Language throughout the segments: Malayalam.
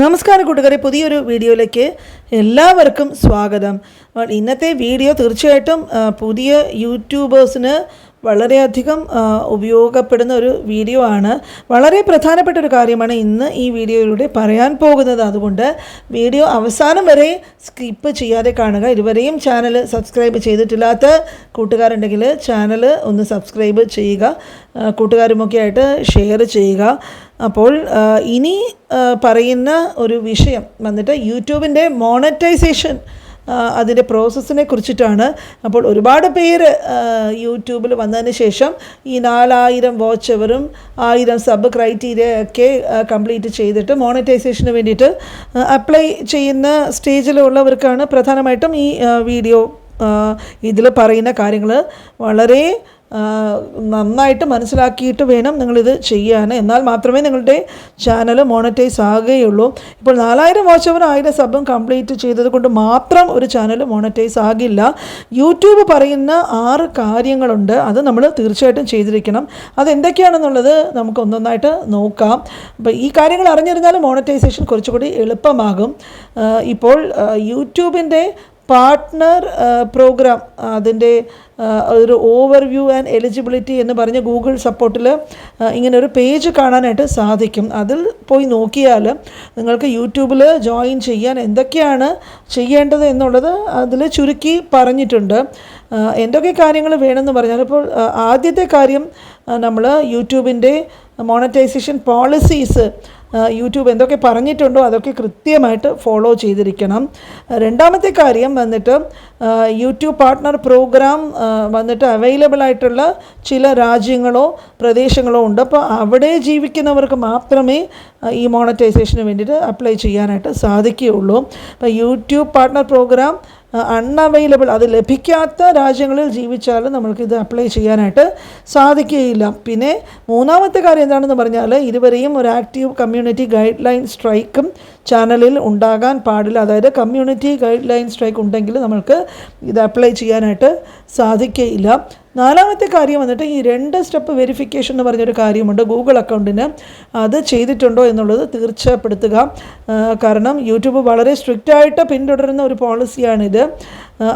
നമസ്കാരം കൂട്ടുകാരെ പുതിയൊരു വീഡിയോയിലേക്ക് എല്ലാവർക്കും സ്വാഗതം. ഇന്നത്തെ വീഡിയോ തീർച്ചയായിട്ടും പുതിയ യൂട്യൂബേഴ്സിന് വളരെയധികം ഉപയോഗപ്പെടുന്ന ഒരു വീഡിയോ ആണ്. വളരെ പ്രധാനപ്പെട്ട ഒരു കാര്യമാണ് ഇന്ന് ഈ വീഡിയോയിലൂടെ പറയാൻ പോകുന്നത്. അതുകൊണ്ട് വീഡിയോ അവസാനം വരെ സ്കിപ്പ് ചെയ്യാതെ കാണുക. ഇതുവരെയും ചാനൽ സബ്സ്ക്രൈബ് ചെയ്തിട്ടില്ലാത്ത കൂട്ടുകാരുണ്ടെങ്കിൽ ചാനൽ ഒന്ന് സബ്സ്ക്രൈബ് ചെയ്യുക. കൂട്ടുകാരുമൊക്കെ ആയിട്ട് ഷെയർ ചെയ്യുക. അപ്പോൾ ഇനി പറയുന്ന ഒരു വിഷയം വന്നിട്ട് യൂട്യൂബിന്റെ മോണറ്റൈസേഷൻ അതിന്റെ പ്രോസസ്സിനെ കുറിച്ചിട്ടാണ് അപ്പോൾ ഒരുപാട് പേര് യൂട്യൂബിൽ വന്നതിന് ശേഷം ഈ നാലായിരം വാച്ചവറും ആയിരം സബ് ക്രൈറ്റീരിയ ഒക്കെ കംപ്ലീറ്റ് ചെയ്തിട്ട് മോണിറ്റൈസേഷന് വേണ്ടിയിട്ട് അപ്ലൈ ചെയ്യുന്ന സ്റ്റേജിലുള്ളവർക്കാണ് പ്രധാനമായിട്ടും ഈ വീഡിയോ ഇതിൽ പറയുന്ന കാര്യങ്ങൾ. വളരെ നന്നായിട്ട് മനസ്സിലാക്കിയിട്ട് വേണം നിങ്ങളിത് ചെയ്യാൻ. എന്നാൽ മാത്രമേ നിങ്ങളുടെ ചാനൽ മോണറ്റൈസ് ആകുകയുള്ളൂ. ഇപ്പോൾ നാലായിരം വാച്ച് അവർ ആയിരം സബും കംപ്ലീറ്റ് ചെയ്തത് കൊണ്ട് മാത്രം ഒരു ചാനൽ മോണറ്റൈസ് ആകില്ല. യൂട്യൂബ് പറയുന്ന ആറ് കാര്യങ്ങളുണ്ട്. അത് നമ്മൾ തീർച്ചയായിട്ടും ചെയ്തിരിക്കണം. അതെന്തൊക്കെയാണെന്നുള്ളത് നമുക്ക് ഒന്നൊന്നായിട്ട് നോക്കാം. അപ്പോൾ ഈ കാര്യങ്ങൾ അറിഞ്ഞിരുന്നാൽ മോണറ്റൈസേഷൻ കുറച്ചുകൂടി എളുപ്പമാകും. ഇപ്പോൾ യൂട്യൂബിന്റെ പാർട്ട്ണർ പ്രോഗ്രാം അതിന്റെ ഒരു ഓവർവ്യൂ ആൻഡ് എലിജിബിലിറ്റി എന്ന് പറഞ്ഞ ഗൂഗിൾ സപ്പോർട്ടിൽ ഇങ്ങനെ ഒരു പേജ് കാണാനായിട്ട് സാധിക്കും. അതിൽ പോയി നോക്കിയാൽ നിങ്ങൾക്ക് യൂട്യൂബിൽ ജോയിൻ ചെയ്യാൻ എന്തൊക്കെയാണ് ചെയ്യേണ്ടത് എന്നുള്ളത് അതിൽ ചുരുക്കി പറഞ്ഞിട്ടുണ്ട്. എന്തൊക്കെ കാര്യങ്ങൾ വേണമെന്ന് പറഞ്ഞാൽ ഇപ്പോൾ ആദ്യത്തെ കാര്യം നമ്മൾ യൂട്യൂബിന്റെ മോണറ്റൈസേഷൻ പോളിസീസ് യൂട്യൂബ് എന്തൊക്കെ പറഞ്ഞിട്ടുണ്ടോ അതൊക്കെ കൃത്യമായിട്ട് ഫോളോ ചെയ്തിരിക്കണം. രണ്ടാമത്തെ കാര്യം വന്നിട്ട് യൂട്യൂബ് പാർട്ട്ണർ പ്രോഗ്രാം വന്നിട്ട് അവൈലബിൾ ആയിട്ടുള്ള ചില രാജ്യങ്ങളോ പ്രദേശങ്ങളോ ഉണ്ട്. അപ്പോൾ അവിടെ ജീവിക്കുന്നവർക്ക് മാത്രമേ ഈ മോണറ്റൈസേഷന് വേണ്ടിയിട്ട് അപ്ലൈ ചെയ്യാനായിട്ട് സാധിക്കുകയുള്ളൂ. അപ്പോൾ യൂട്യൂബ് പാർട്ട്ണർ പ്രോഗ്രാം അൺഅവൈലബിൾ അത് ലഭിക്കാത്ത രാജ്യങ്ങളിൽ ജീവിച്ചാലും നമ്മൾക്ക് ഇത് അപ്ലൈ ചെയ്യാനായിട്ട് സാധിക്കുകയില്ല. പിന്നെ മൂന്നാമത്തെ കാര്യം എന്താണെന്ന് പറഞ്ഞാൽ ഇതുവരെയും ഒരു ആക്റ്റീവ് കമ്മ്യൂണിറ്റി ഗൈഡ് ലൈൻ സ്ട്രൈക്കും ചാനലിൽ ഉണ്ടാകാൻ പാടില്ല. അതായത് കമ്മ്യൂണിറ്റി ഗൈഡ് ലൈൻ സ്ട്രൈക്ക് ഉണ്ടെങ്കിൽ നമ്മൾക്ക് ഇത് അപ്ലൈ ചെയ്യാനായിട്ട് സാധിക്കുകയില്ല നാലാമത്തെ കാര്യം വന്നിട്ട് ഈ രണ്ട് സ്റ്റെപ്പ് വെരിഫിക്കേഷൻ എന്ന് പറഞ്ഞൊരു കാര്യമുണ്ട്. ഗൂഗിൾ അക്കൗണ്ടിന് അത് ചെയ്തിട്ടുണ്ടോ എന്നുള്ളത് തീർച്ചപ്പെടുത്തുക. കാരണം യൂട്യൂബ് വളരെ സ്ട്രിക്റ്റായിട്ട് പിന്തുടരുന്ന ഒരു പോളിസിയാണിത്.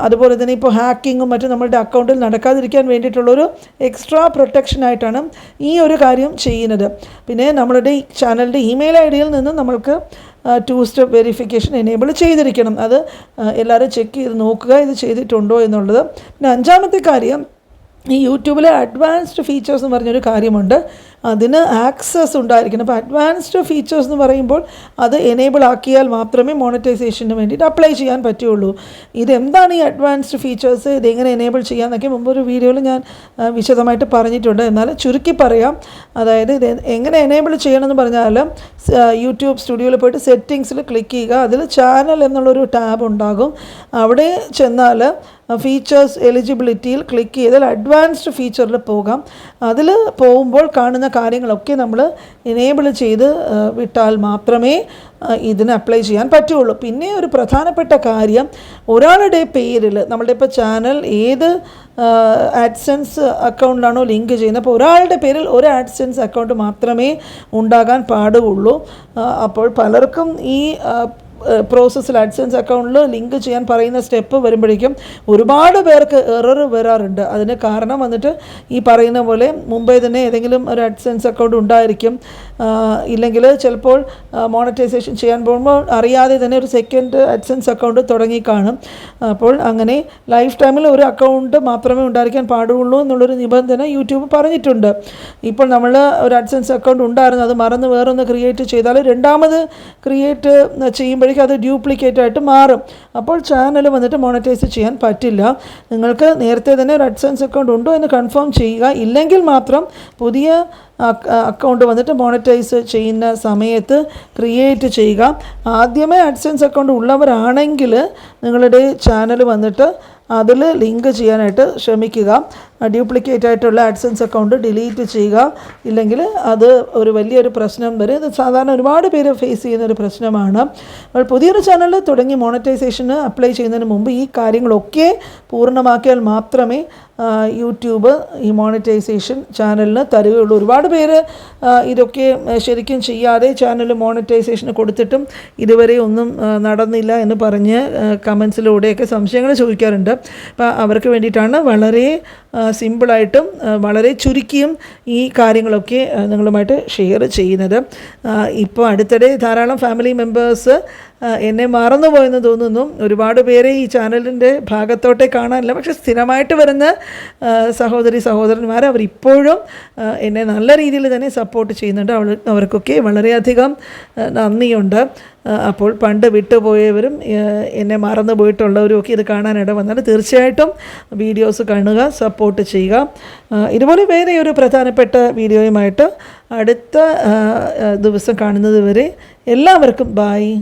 അതുപോലെ തന്നെ ഇപ്പോൾ ഹാക്കിങ്ങും മറ്റും നമ്മളുടെ അക്കൗണ്ടിൽ നടക്കാതിരിക്കാൻ വേണ്ടിയിട്ടുള്ളൊരു എക്സ്ട്രാ പ്രൊട്ടക്ഷനായിട്ടാണ് ഈ ഒരു കാര്യം ചെയ്യുന്നത്. പിന്നെ നമ്മളുടെ ചാനലിന്റെ ഇമെയിൽ ഐ ഡിയിൽ നിന്ന് നമ്മൾക്ക് ടു സ്റ്റെപ്പ് വെരിഫിക്കേഷൻ എനേബിൾ ചെയ്തിരിക്കണം. അത് എല്ലാവരും ചെക്ക് ചെയ്ത് നോക്കുക ഇത് ചെയ്തിട്ടുണ്ടോ എന്നുള്ളത്. പിന്നെ അഞ്ചാമത്തെ കാര്യം ഈ യൂട്യൂബിലെ അഡ്വാൻസ്ഡ് ഫീച്ചേഴ്സ് എന്ന് പറഞ്ഞൊരു കാര്യമുണ്ട്. അതിന് ആക്സസ് ഉണ്ടായിരിക്കണം. അപ്പോൾ അഡ്വാൻസ്ഡ് ഫീച്ചേഴ്സ് എന്ന് പറയുമ്പോൾ അത് എനേബിൾ ആക്കിയാൽ മാത്രമേ മോണിറ്റൈസേഷന് വേണ്ടിയിട്ട് അപ്ലൈ ചെയ്യാൻ പറ്റുള്ളൂ. ഇതെന്താണ് ഈ അഡ്വാൻസ്ഡ് ഫീച്ചേഴ്സ് ഇതെങ്ങനെ എനേബിൾ ചെയ്യാമെന്നൊക്കെ മുമ്പ് ഒരു വീഡിയോയിൽ ഞാൻ വിശദമായിട്ട് പറഞ്ഞിട്ടുണ്ട്. എന്നാൽ ചുരുക്കി പറയാം. അതായത് ഇത് എങ്ങനെ എനേബിൾ ചെയ്യണമെന്ന് പറഞ്ഞാൽ യൂട്യൂബ് സ്റ്റുഡിയോയിൽ പോയിട്ട് സെറ്റിങ്സിൽ ക്ലിക്ക് ചെയ്യുക. അതിൽ ചാനൽ എന്നുള്ളൊരു ടാബ് ഉണ്ടാകും. അവിടെ ചെന്നാൽ ഫീച്ചേഴ്സ് എലിജിബിലിറ്റിയിൽ ക്ലിക്ക് ചെയ്താൽ അഡ്വാൻസ്ഡ് ഫീച്ചറിൽ പോകാം. അതിൽ പോകുമ്പോൾ കാണുന്ന കാര്യങ്ങളൊക്കെ നമ്മൾ എനേബിൾ ചെയ്ത് വിട്ടാൽ മാത്രമേ ഇതിന് അപ്ലൈ ചെയ്യാൻ പറ്റുള്ളൂ. പിന്നെ ഒരു പ്രധാനപ്പെട്ട കാര്യം ഒരാളുടെ പേരിൽ നമ്മളുടെ ഇപ്പോൾ ചാനൽ ഏത് ആഡ്സെൻസ് അക്കൗണ്ടിലാണോ ലിങ്ക് ചെയ്യുന്നത് അപ്പോൾ ഒരാളുടെ പേരിൽ ഒരു ആഡ്സെൻസ് അക്കൗണ്ട് മാത്രമേ ഉണ്ടാകാൻ പാടുള്ളൂ. അപ്പോൾ പലർക്കും ഈ പ്രോസസ്സിൽ അഡ്സൻസ് അക്കൗണ്ടിൽ ലിങ്ക് ചെയ്യാൻ പറയുന്ന സ്റ്റെപ്പ് വരുമ്പോഴേക്കും ഒരുപാട് പേർക്ക് എറർ വരാറുണ്ട്. അതിന് കാരണം വന്നിട്ട് ഈ പറയുന്ന പോലെ മുമ്പേ തന്നെ ഏതെങ്കിലും ഒരു അഡ്സൻസ് അക്കൗണ്ട് ഉണ്ടായിരിക്കും. ഇല്ലെങ്കിൽ ചിലപ്പോൾ മോണറ്റൈസേഷൻ ചെയ്യാൻ പോകുമ്പോൾ അറിയാതെ തന്നെ ഒരു സെക്കൻഡ് അഡ്സൻസ് അക്കൗണ്ട് തുടങ്ങി കാണും. അപ്പോൾ അങ്ങനെ ലൈഫ് ടൈമിൽ ഒരു അക്കൗണ്ട് മാത്രമേ ഉണ്ടായിരിക്കാൻ പാടുള്ളൂ എന്നുള്ളൊരു നിബന്ധന യൂട്യൂബ് പറഞ്ഞിട്ടുണ്ട്. ഇപ്പോൾ നമ്മൾ ഒരു അഡ്സൻസ് അക്കൗണ്ട് ഉണ്ടായിരുന്നു അത് മറന്ന് വേറൊന്ന് ക്രിയേറ്റ് ചെയ്താൽ രണ്ടാമത് ക്രിയേറ്റ് ചെയ്യുമ്പോഴേക്കും അത് ഡ്യൂപ്ലിക്കേറ്റ് ആയിട്ട് മാറും. അപ്പോൾ ചാനൽ വന്നിട്ട് മോണിറ്റൈസ് ചെയ്യാൻ പറ്റില്ല. നിങ്ങൾക്ക് നേരത്തെ തന്നെ ഒരു അഡ്സൻസ് അക്കൗണ്ട് ഉണ്ടോ എന്ന് കൺഫേം ചെയ്യുക. ഇല്ലെങ്കിൽ മാത്രം പുതിയ അക്കൗണ്ട് വന്നിട്ട് മോണിറ്റൈസ് ചെയ്യുന്ന സമയത്ത് ക്രിയേറ്റ് ചെയ്യുക. ആദ്യമേ അഡ്സൻസ് അക്കൗണ്ട് ഉള്ളവരാണെങ്കിൽ നിങ്ങളുടെ ചാനൽ വന്നിട്ട് അതിൽ ലിങ്ക് ചെയ്യാനായിട്ട് ശ്രമിക്കുക. ഡ്യൂപ്ലിക്കേറ്റ് ആയിട്ടുള്ള ആഡ്സൻസ് അക്കൗണ്ട് ഡിലീറ്റ് ചെയ്യുക. ഇല്ലെങ്കിൽ അത് ഒരു വലിയൊരു പ്രശ്നം വരും. ഇത് സാധാരണ ഒരുപാട് പേര് ഫേസ് ചെയ്യുന്ന ഒരു പ്രശ്നമാണ്. അപ്പോൾ പുതിയൊരു ചാനൽ തുടങ്ങി മോണറ്റൈസേഷന് അപ്ലൈ ചെയ്യുന്നതിന് മുമ്പ് ഈ കാര്യങ്ങളൊക്കെ പൂർണമാക്കിയാൽ മാത്രമേ യൂട്യൂബ് ഈ മോണിറ്റൈസേഷൻ ചാനലിന് തരികയുള്ളൂ. ഒരുപാട് പേര് ഇതൊക്കെ ശരിക്കും ചെയ്യാതെ ചാനൽ മോണിറ്റൈസേഷന് കൊടുത്തിട്ടും ഇതുവരെ ഒന്നും നടന്നില്ല എന്ന് പറഞ്ഞ് കമൻസിലൂടെയൊക്കെ സംശയങ്ങൾ ചോദിക്കാറുണ്ട്. അപ്പോൾ അവർക്ക് വേണ്ടിയിട്ടാണ് വളരെ സിമ്പിളായിട്ടും വളരെ ചുരുക്കിയും ഈ കാര്യങ്ങളൊക്കെ നിങ്ങളുമായിട്ട് ഷെയർ ചെയ്യുന്നത്. ഇപ്പോൾ അടുത്തിടെ ധാരാളം ഫാമിലി മെമ്പേഴ്സ് എന്നെ മറന്നുപോയെന്ന് തോന്നുന്നു. ഒരുപാട് പേരെ ഈ ചാനലിന്റെ ഭാഗത്തോട്ടെ കാണാനില്ല. പക്ഷെ സ്ഥിരമായിട്ട് വരുന്ന സഹോദരി സഹോദരന്മാർ അവരിപ്പോഴും എന്നെ നല്ല രീതിയിൽ തന്നെ സപ്പോർട്ട് ചെയ്യുന്നുണ്ട്. അവൾ അവർക്കൊക്കെ വളരെയധികം നന്ദിയുണ്ട്. അപ്പോൾ പണ്ട് വിട്ടുപോയവരും എന്നെ മറന്നു പോയിട്ടുള്ളവരും ഒക്കെ ഇത് കാണാനിട വന്നാൽ തീർച്ചയായിട്ടും വീഡിയോസ് കാണുക സപ്പോർട്ട് ചെയ്യുക. ഇതുപോലെ വേറെ ഒരു പ്രധാനപ്പെട്ട വീഡിയോയുമായിട്ട് അടുത്ത ദിവസം കാണുന്നത് വരെ എല്ലാവർക്കും ബായ്